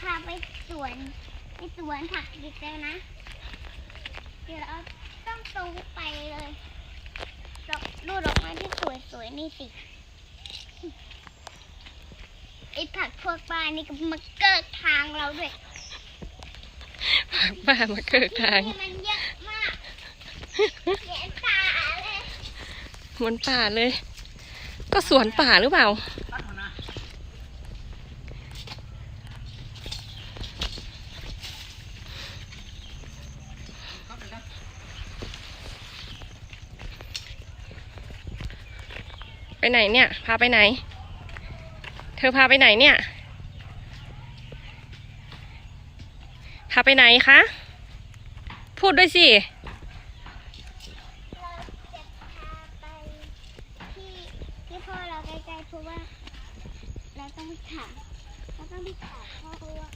พาไปสวนไปสวนผักดิบแล้วนะ เดี๋ยวเราต้องตรงไปเลยดอกดูดอกไม้ที่สวยๆนี่สิไอ้ผักพวกปลานี่ก็มาเกิดทางเราด้วยป้ามาเกิดทางที่มันเยอะมากเสียตาเลยเหมือนป่าเลย ก็สวนป่าหรือเปล่าตัดหัวนะเข้าไปนะ ไปไหนเนี่ย พาไปไหน เธอพาไปไหนเนี่ย พาไปไหนคะ พูดด้วยสิ เราจะพาไปที่ที่พ่อเราใกล้ๆเพราะว่า เราต้องถามเราต้องไปถามพ่อว่า